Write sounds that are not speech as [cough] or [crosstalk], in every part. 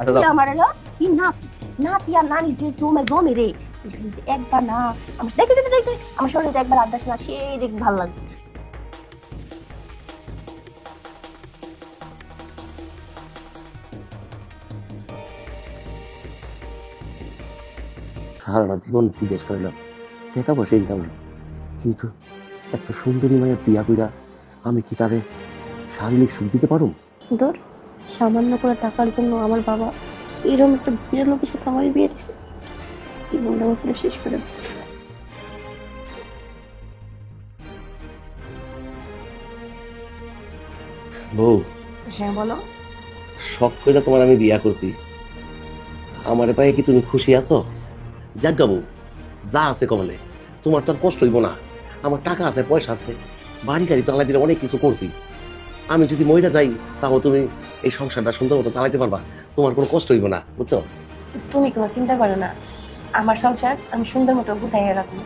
আচ্ছা আমার হলো কি নাতি? নাতি আর নানি যে জমে জমে রে একবার না আমার দেখে দেখে দেখে আমার শরীরে একবার আদাস না সেই দেখ ভালো লাগবে। সারাটা জীবন বিদেশ করলাম টাকা পয়সা ইনকাম কিন্তু একটা সুন্দরী মায়ের বিয়া কইরা আমি কি তারে শারীরিক সুখ দিতে পারো ধর। সামান্য করে টাকার জন্য আমার বাবা এরকম একটা বিয়ের লোকের সাথে আমারই বিয়ে দিচ্ছে জীবনটা আমার পুরো শেষ করে দিচ্ছে বউ। হ্যাঁ বলো। শখ করে তোমার আমি বিয়া করছি। আমার পায়ে কি তুমি খুশি আছো? যাক গাবু যা আছে কমলে। তোমার তো আর কষ্ট হইব না। আমার টাকা আছে পয়সা আছে। বাড়ি গাড়ি চালাই দিলে অনেক কিছু করছি। আমি যদি মহিলা যাই তাহলে তুমি এই সংসারটা সুন্দর মতো চালাইতে পারবা। তোমার কোনো কষ্ট হইব না বুঝছ? তুমি কোনো চিন্তা করো না। আমার সংসার আমি সুন্দর মতো গুছাইয়া রাখব।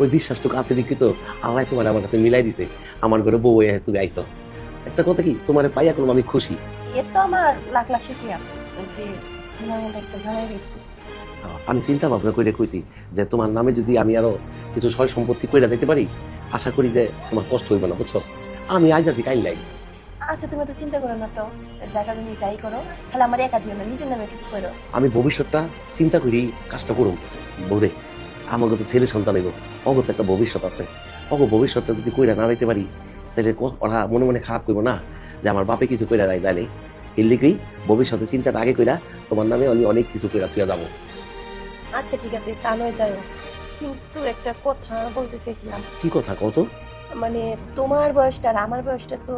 ওই বিশ্বাসটুকু আছে দেখি তো আল্লাহ তোমার আমার কাছে মিলাই দিছে। আমার ঘরে বউ হয়ে তুমি আইছো। একটা কথা কি তোমার পাইয়া করলাম আমি খুশি? এর তো আমার লাখ লাখ শুক্রিয়া। যে তোমার মধ্যে একটা জানাই গেছে আমি চিন্তা ভাবনা করে কইছি যে তোমার নামে যদি আমি আরও কিছু সয় সম্পত্তি কইরা দিতে পারি আশা করি যে তোমার কষ্ট হইবে না বুঝছ? আমি আছি কাইল নাই। আচ্ছা তুমি তো চিন্তা করো না তো। জায়গা তুমি যাই করো তাহলে আমার একা দিও না নিজের নামে কিছু করো। আমি ভবিষ্যৎটা চিন্তা করি কাজটা করুম বৌরে আমাকে তো ছেলে সন্তান এগো অগত একটা ভবিষ্যৎ আছে। অগ ভবিষ্যৎটা যদি কইরা না রাইতে পারি তাহলে ওরা মনে মনে খারাপ করব না যে আমার বাপে কিছু কইরা রাই তাইলে। এর লিগেই ভবিষ্যতে চিন্তাটা আগে কইরা তোমার নামে আমি অনেক কিছু কইরা তুই যাব। আচ্ছা ঠিক আছে তা নয় যাই। কিন্তু একটা কথা বলতে চাইছিলাম। কি কথা কত মানে তোমার বয়সটা আর আমার বয়সটা তো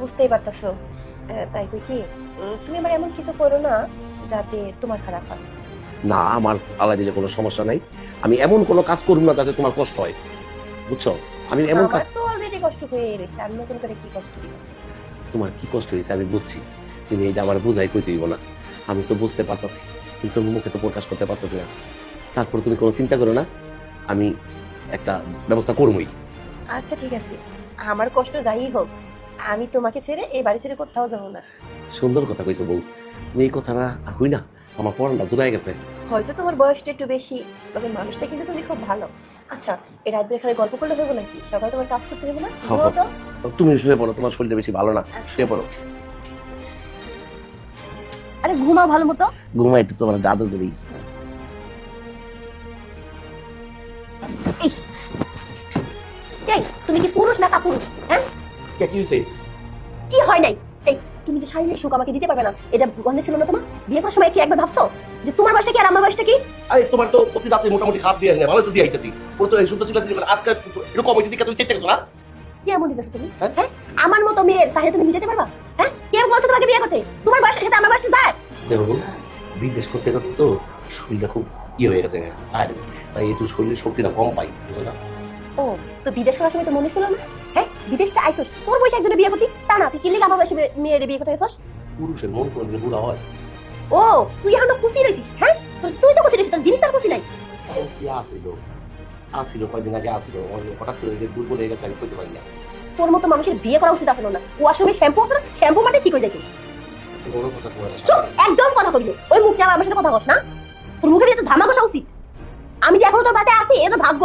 বুঝতেই পারতেছো। তাই কই কি? তুমি আমার এমন কিছু করো না যাতে তোমার খারাপ হয়। না আমার আলাদা দিলে কোনো সমস্যা নাই। আমি এমন কোনো কাজ করব না যাতে তোমার কষ্ট হয়। বুঝছ? আমি এমন কাজ তো অলরেডি কষ্ট হয়ে রয়েছে আমি নতুন করে কি কষ্ট দিব? তোমার কি কষ্ট হয়েছে আমি বুঝছি। তুমি এটা আমার বুঝাই কই দিব না। আমি তো বুঝতে পারতাছি। কিন্তু মুখে তো প্রকাশ করতে পারতাছি না। তারপর তুমি কোনো চিন্তা করো না। আমি একটা ব্যবস্থা করবই আচ্ছা ঠিক আছে। আমার কষ্ট যাই হোক আমি তোমাকে ছেড়ে এই বাড়ি ছেড়ে কোথাও যাব না। সুন্দর কথা কইছো বউ। তুমি এই কথাটা হই না আমার পড়ানটা জোগায় গেছে। হয়তো তোমার বয়সটা একটু বেশি তবে মানুষটা কিন্তু তুমি খুব ভালো। আচ্ছা এই রাত খালি গল্প করলে হবে নাকি? সকালে তোমার কাজ করতে হবে না? তো। তুমি শুয়ে পড়ো তোমার শরীরটা বেশি ভালো না। শুয়ে পড়ো। আরে ঘুমা ভালো মতো। ঘুমা একটু তোমার দাদর করি। এই তুমি কি পুরুষ না কাপুরুষ হ্যাঁ? কে কি কি হয় নাই? এই তুমি যে শারীরিক সুখ আমাকে দিতে পারবে না এটা মনে ছিল না তোমার? বিয়ে করার সময় কি একবার ভাবছ যে তোমার বয়সটা কি আর আমার বয়সটা কি? আরে তোমার তো প্রতি রাতে মোটামুটি খাপ দিয়ে নেই ভালো তো দিয়ে আইতেছি। ওর তো এই শুনতে ছিল যে আজকে এরকম হয়েছে দিকে তুমি চেক করছ না? কি এমন দিতেছো তুমি? হ্যাঁ? হ্যাঁ? আমার মতো মেয়ের চাহিদা তুমি মিটাতে পারবা? হ্যাঁ? কে বলছে তোমাকে বিয়ে করতে? তোমার বয়সের সাথে আমার বয়সটা যায়। দেখো বিদেশ করতে করতে তো শরীরটা খুব ইয়ে হয়ে গেছে আর তাই একটু শরীরের শক্তিটা কম পাই বুঝো না ও তো বিদেশ করার সময় তো মনে ছিল না? বিদেশতে আইসোস তোর বয়সে একজনের বিয়ে করতি? তা না তুই কিনলে আমার বয়সে মেয়ের বিয়ে করতে আইসোস? পুরুষের মন করলে বুড়া হয়? ও তুই এখন তো খুশি রয়েছিস হ্যাঁ? তোর- তুই তো খুশি রয়েছিস তোর জিনিসটার খুশি নাই। আসিল। আসিল কয়দিন আগে আসিল। হঠাৎ করে যে দুর্বল হয়ে গেছে আমি কইতে পারি না। তোর মতো মানুষের বিয়ে করা উচিত আসলে না। ও আসলে শ্যাম্পু আছে না? শ্যাম্পু মাঠে ঠিক হয়ে তোমার চুপ একদম কথা কবি ওই মুখ আমার সাথে কথা কস না। তোর মুখে দিয়ে তো ধামা কষা উচিত। আমি যে এখনও তোর বাড়িতে আসি এ তো ভাগ্য।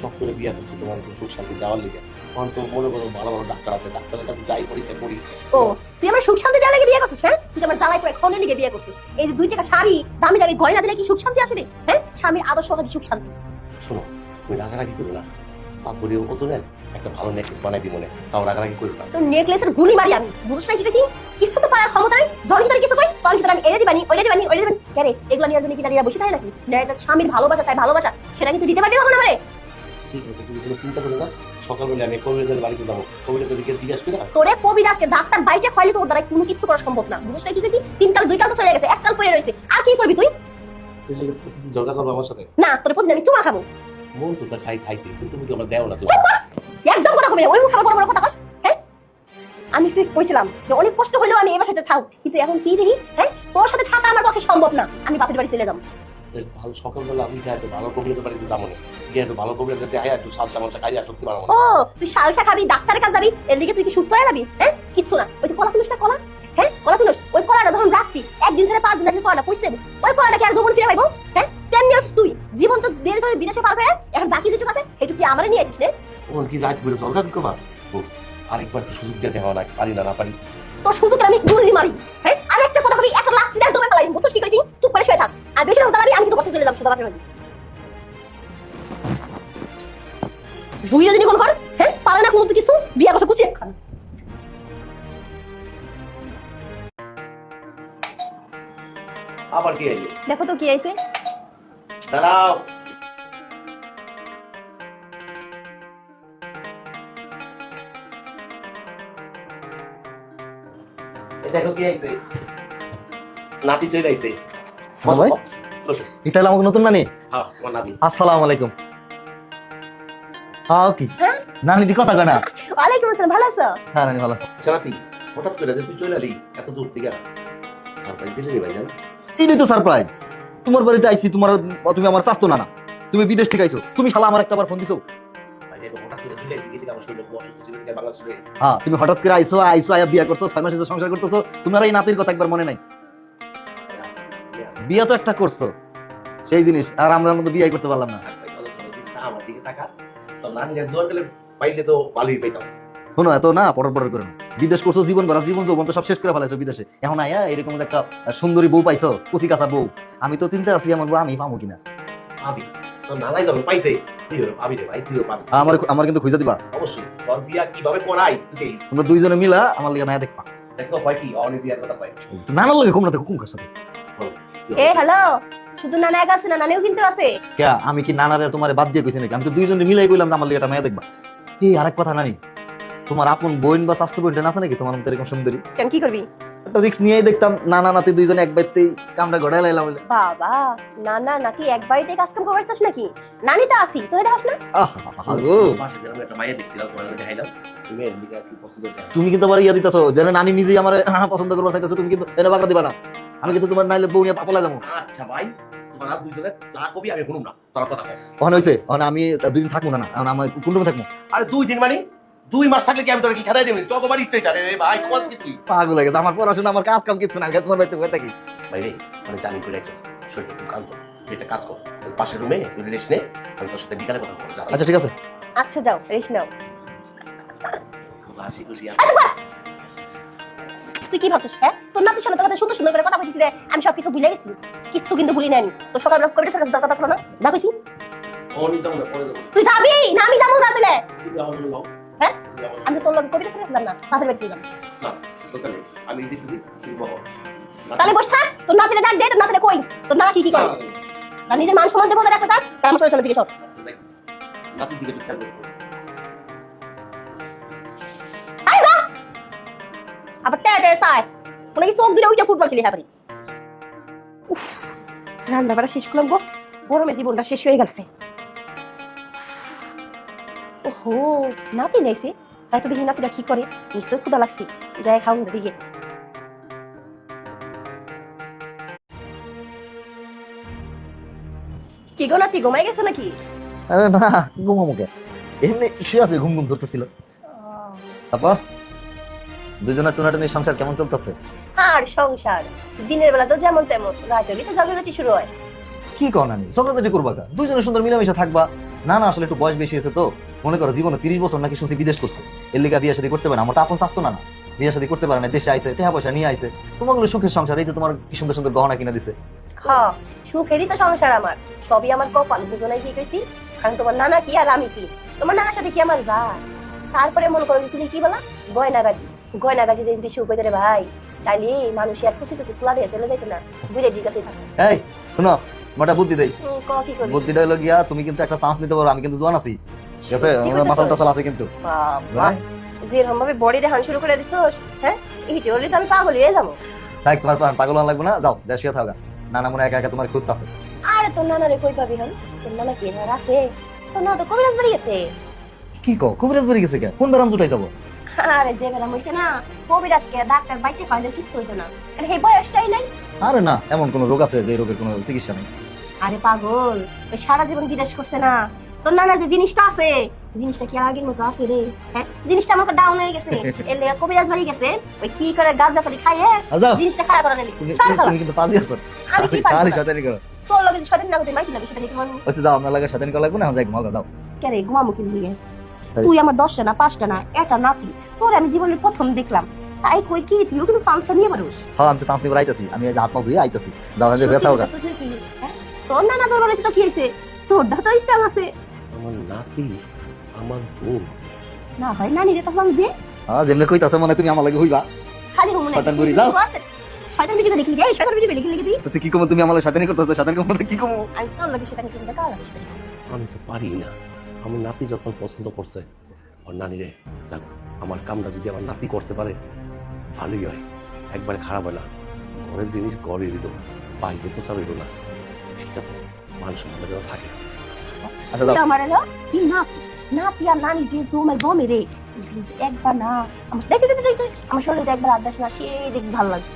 শখ করে বিয়া করছি তোমার একটু সুখ শান্তি দেওয়ার লিগে। তখন তো মনে করো ভালো ভালো ডাক্তার আছে ডাক্তারের কাছে যাই পরীক্ষা করি। ও তুই আমার সুখ শান্তি দেওয়ার লেগে বিয়ে করছিস হ্যাঁ? তুই আমার জ্বালাই করে খনে লিগে বিয়ে করছিস। এই যে দুই টাকা শাড়ি দামি দামি গয়না দিলে কি সুখ শান্তি আসে রে? হ্যাঁ? স্বামীর আদর্শ হবে সুখ শান্তি। শোনো তুমি রাগারাগি করো না। পাঁচ বড়ি ওজনের একটা ভালো নেকলেস বানাই দিই মনে। তাও রাগারাগি করো না। তোর নেকলেসের গুলি মারি আমি। বুঝছ না কি গেছি কিছু তো পারার ক্ষমতা নেই। জল ভিতরে কিছু কই? তোর ভিতরে আমি এনে দিবানি ওইটা দিবানি ওইটা দিবানি। কেন এগুলো নিয়ে জন্য কি দাঁড়িয়ে বসে থাকে নাকি? না এটা স্বামীর ভালোবাসা তাই ভালোবাসা। সেটা কিন্তু দিতে পারবি কখন আমারে? ঠিক আছে তুমি কোনো চিন্তা করো না। সকালবেলা আমি কবিরাজের বাড়িতে যাব। কবিরাজকে জিজ্ঞাসা করি না? তোরে কবিরাজকে ডাক্তার বাইকে খাইলে তোর দ্বারা কোনো কিছু করা সম্ভব না। বুঝছ কি গেছি তিন কাল দুই কাল তো চলে গেছে এক কাল পড়ে রয়েছে। আর কি করবি তুই? ঝগড়া করব আমার সাথে? না তোর প্রতিদিন আমি চুমা খাব। মন সুদ্ধা খাই খাইতে কিন্তু তুমি তো আমার দেও না! একদম কথা কবি না। ওই মুখে আমার বড় বড় কথা কস হ্যাঁ? আমি তুই কইছিলাম যে অনেক কষ্ট হলেও আমি এবার সাথে থাক। কিন্তু এখন কি দেখি হ্যাঁ? তোর সাথে থাকা আমার পক্ষে সম্ভব না। আমি বাপের বাড়ি চলে যাব। ভালো সকালবেলা আমি যাই একটু ভালো কবিরাজের বাড়িতে যাব না গিয়ে একটু ভালো কবিরাজ যাতে আয় একটু সালসা মালসা খাই আর শক্তি বাড়াবো। ও তুই সালসা খাবি ডাক্তারের কাছে যাবি এর লিগে তুই কি সুস্থ হয়ে যাবি? হ্যাঁ? কিচ্ছু না। ওই কলা শুনিস না কলা? হ্যাঁ? কলা শুনিস ওই কলা ছেড়ে পাঁচ দিন আপনি পড়াটা পড়ছে ওই পড়াটা কি আর জীবন ফিরে পাইবো? হ্যাঁ? তেমনি আছিস তুই। জীবন তো দিয়ে দিয়েছিস বিদেশে পার হয়ে এখন বাকি যেটুকু আছে সেটুকু কি আমারে নিয়ে আসিস রে? ওর কি রাত বেরো দরকার ও আরেকবার তো সুযোগ দিতে হবে না পারি না না পারি। তোর সুযোগ আমি গুলি মারি। হ্যাঁ? আমি একটা কথা কবি একটা লাখ দিলে দমে ফেলাই বুঝছিস কি কইছি? চুপ করে শুয়ে থাক। আর বেশি না আমি কিন্তু কথা চলে যাব সুদা বাপের বুইয়া জানি কোন ঘর হ্যাঁ পারে না কোনো তো কিছু বিয়া কথা কুচিয়ে খান আবার কি আইলো দেখো তো কি আইছে। দাঁড়াও। দেখো কি আইছে। নাতি চলে আইছে। ভাই? এটা হলো আমাকে নতুন নানি? হ্যাঁ, আসসালামু আলাইকুম। হ্যাঁ কি? হ্যাঁ? নানি দি কথা ওয়ালাইকুম আসসালাম ভালো আছো? হ্যাঁ নানি ভালো আছে। হঠাৎ করে তুই চলে আলি এত দূর থেকে। সারপ্রাইজ দিলি রে ভাইজান। তো সারপ্রাইজ। তোমার বাড়িতে আইছি তোমার তুমি আমার স্বাস্থ্য না না তুমি বিদেশ থেকে আইছো। তুমি শালা আমার একটা বার ফোন দিছো হ্যাঁ তুমি হঠাৎ করে আইছো আইছো আয়া বিয়া করছ ছয় মাস সংসার করতেছো। তোমার এই নাতির কথা একবার মনে নাই? বিয়া তো একটা করছ। সেই জিনিস আর আমরা মতো বিয়ে করতে পারলাম না। আমার দিকে তাকা তো নানি জোয়ার গেলে পাইলে তো ভালোই পাইতাম। শোনো এত না পটর পটর করে বিদেশ করছ জীবন ভরা জীবন যৌবন তো সব শেষ করে ফেলাইছো বিদেশে। এখন আয়া এরকম একটা সুন্দরী বউ পাইছো কুচি কাঁচা বউ। আমি তো চিন্তা আছি আমার বউ আমি পাবো কিনা? তো যাবে পাইছে পাবি আমার আমার কিন্তু খুঁজে দিবা। অবশ্যই তোর বিয়া কীভাবে করাই তোমরা দুইজনে মিলা আমার লিগে মায়া দেখবা। দেখছ হয় কি? অনেক বিয়ার কথা পাই নানার লগে ঘুম না দেখো কুম কার সাথে? এ হ্যালো। শুধু নানা এক আছে না নানিও কিন্তু আছে। কে আমি কি নানারে তোমারে বাদ দিয়ে কইছি নাকি? আমি তো দুইজনে মিলাই কইলাম যে আমার লিগে একটা মায়া দেখবা। এই আরেক কথা নানি তোমার আপন বোন বা স্বাস্থ্য বোন আছে নাকি? তোমার মতো এরকম সুন্দরী। কেন কি করবি? একটা রিক্স নিয়েই দেখতাম নানা নাতি দুইজনে এক গড়াই লাইলাম বলে। বাবা নানা নাকি এক বাড়িতে কাজ কাম করছিস নাকি? নানি তো আসি চলে না। তুমি এর দিকে কি পছন্দ করে? তুমি কিন্তু আবার ইয়া দিতেছো যেন নানি নিজেই আমার পছন্দ করবার চাইতেছো তুমি কিন্তু এটা বাগড়া দিবা না। আমি কিন্তু তোমার নাইলে বউ নিয়ে পাপলা যাব আচ্ছা ভাই তোমার দুইজনে যা কবি আমি শুনুম না। তোর কথা। ওখানে হয়েছে ওখানে আমি দুই দিন থাকব না না আমার কোন রুমে থাকব। আরে দুই দিন মানে? দুই মাস থাকলে কি আমি তোর কি দেবনি তো তোমার ইচ্ছাই জানে রে ভাই কোয়াস কি তুই? পাগল হয়ে গেছে আমার পড়াশোনা আমার কাজ কাম কিছু না থাকি ভাই রে মানে জানি করে শরীরটা খুব তুই একটা কাজ কর পাশের রুমে তুই নে আমি তোর সাথে বিকালে কথা বলব আচ্ছা ঠিক আছে। আচ্ছা যাও নাও। খুব হাসি খুশি আছে। তুই কি ভাবছিস হ্যাঁ? তোর নাতির সামনে তোর সুন্দর সুন্দর করে কথা বলছিস রে আমি সব কিছু ভুলে গেছি। কিচ্ছু কিন্তু ভুলি নাই তো সকালবেলা কবিতা কাছে দরকার ছিল না? যা কইছি। অনেক যাব না পরে যাব। তুই যাবি? না আমি যাব না আমি তো তোর লগে কবিতা কাছে না? বাপের বাড়ি ছিলাম আমি তুমি বলো। তাহলে বস থাক তোর নাতিরে ডাক দে তোর নাতিরে কই? তোর না কি কি করে? তার নিজের মান সম্মান দেবো রাখতে চাস তার আমার সামনে দিকে সব আচ্ছা নাতির দিকে আবার চায়। কি চোখ দিলে ওইটা ফুটবল খেলি রান্না বাড়া শেষ করলাম গো। গরমে জীবনটা শেষ হয়ে গেছে। ওহো নাতি যাই তো দেখি নাতিটা কি করে নিশ্চয় ক্ষুদা লাগছে যাই দিকে কি গো নাতি ঘুমাই গেছো নাকি আরে না ঘুমামুকে এমনি শুয়ে আছে ঘুম ঘুম ধরতেছিল আপা দুজনের টুনাটুনি সংসার কেমন চলতেছে আর সংসার দিনের বেলা তো যেমন তেমন রাতে তো ঝগড়াঝাটি শুরু হয় কি কও নানি ঝগড়াঝাটি করবা কা সুন্দর মিলামিশা থাকবা না না আসলে একটু বয়স বেশি হয়েছে তো। মনে করো জীবনে তিরিশ বছর নাকি শুনছি বিদেশ করছে। এর লিগা বিয়ে শাদী করতে পারে না। আমার তো আপন স্বাস্থ্য না না। বিয়ে শাদী করতে পারে না। দেশে আইছে টাকা পয়সা নিয়ে আইছে। তোমাগুলো সুখের সংসার এই যে তোমার কি সুন্দর সুন্দর গহনা কিনে দিছে। হ্যাঁ সুখেরই তো সংসার আমার। সবই আমার কপাল দুজনেই কি কইছি? কারণ তোমার নানা কি আর আমি কি? তোমার নানার সাথে কি আমার যা তারপরে মনে করো তুমি কি বলা? যদি সুখ হইতে রে ভাই তাইলে মানুষ আর খুশি খুশি খোলা দিয়ে চলে যাইতো না। বুড়ে এই শোনো মোটা বুদ্ধি দেই। ক কি বুদ্ধিটা হলো গিয়া তুমি কিন্তু একটা চান্স নিতে পারো আমি কিন্তু জোয়ান আছি। ঠিক আছে? আমার মাসাল? টাসাল আছে কিন্তু। যেরকম ভাবে বডি দেখান শুরু করে দিছস হ্যাঁ? এই জোরে তো আমি পাগল হয়ে যাব। তাই তোমার পাগল লাগবে না? যাও যা শুয়ে থাকা নানা মনে একা একা তোমার খুঁজতেছে আরে তোর নানারে কই পাবি হন তোর নানা কি ঘর আছে? তোর না তো কবিরাজ বাড়ি গেছে। কি কো কবিরাজ বেরিয়ে গেছে কে? কোন বেরাম জুটাই যাব? আরে যে বেলা হইছে না কবিরাজকে ডাক্তার বাইতে পাইলে কিচ্ছু হইতো না। আরে এই বয়সটাই নাই। আরে না এমন কোন রোগ আছে যে রোগের কোনো চিকিৎসা নেই? আরে পাগল ওই সারা জীবন বিদেশ করছে না। তোর নানার যে জিনিসটা আছে জিনিসটা কি আগের মতো আছে রে? হ্যাঁ? জিনিসটা আমার ডাউন হয়ে গেছে। [laughs] এর লেগে কবিরাজ বাড়ি গেছে ওই কি করে গাছ গাছালি খাইয়ে যাও। জিনিসটা খারাপ করে নিলি তুমি কিন্তু পাজি আছো। আমি কি খালি পারি শয়তানি করো তোর লগে সদিন না হতে মাইছি সেটা দেখে মন আচ্ছা যাও আপনার লাগে শয়তানি করা লাগবে না যাই ঘুমাও যাও। কে রে ঘুমামু কি লিগে তুই। আমার দশটা না পাঁচটা না একটা নাতি। তোর আমি জীবনের প্রথম দেখলাম। তাই কই কি তুইও কিন্তু চান্সটা নিয়ে পারুস। হ্যাঁ আমি তো চান্স নিবার আইতাছি। আমি হাত পা ধুয়ে আইতাছি। যাও না যে ব্যথা হোক তোর নানা তোর বলেছে তো কি হয়েছে? তোরটা তো আছে। আমার নাতি আমার বোন। না হয় নানি রে দে। হ্যাঁ যেমনি কইতাছে মনে হয় তুমি আমার লাগে হইবা। খালি রুম শয়তান বুড়ি, যাও। শয়তান ভিডিও দেখলি গে? শয়তান ভিডিও দেখলি লিখে দি তুই কি কমো? তুমি আমার শয়তানি করতেছো শয়তানি কমো কি কমো? আমি তোর লাগে শয়তান কিন্তু দেখা আমি তো পারি না। আমার নাতি যখন পছন্দ করছে ওর নানি রে যাক আমার কামটা যদি আমার নাতি করতে পারে ভালোই হয়। একবারে খারাপ হয় না। ঘরের জিনিস ঘরে দিত বাইরে তো চালাইল না। ঠিক আছে মানুষ সম্মান যেন থাকে। আচ্ছা আমার এলো? কি নাতি? নাতি আর নানি যে জমে জমে রে। একবার না আমার দেখে দেখে দেখে আমার শরীরে একবার আড্ডা না সে দেখ ভালো লাগে।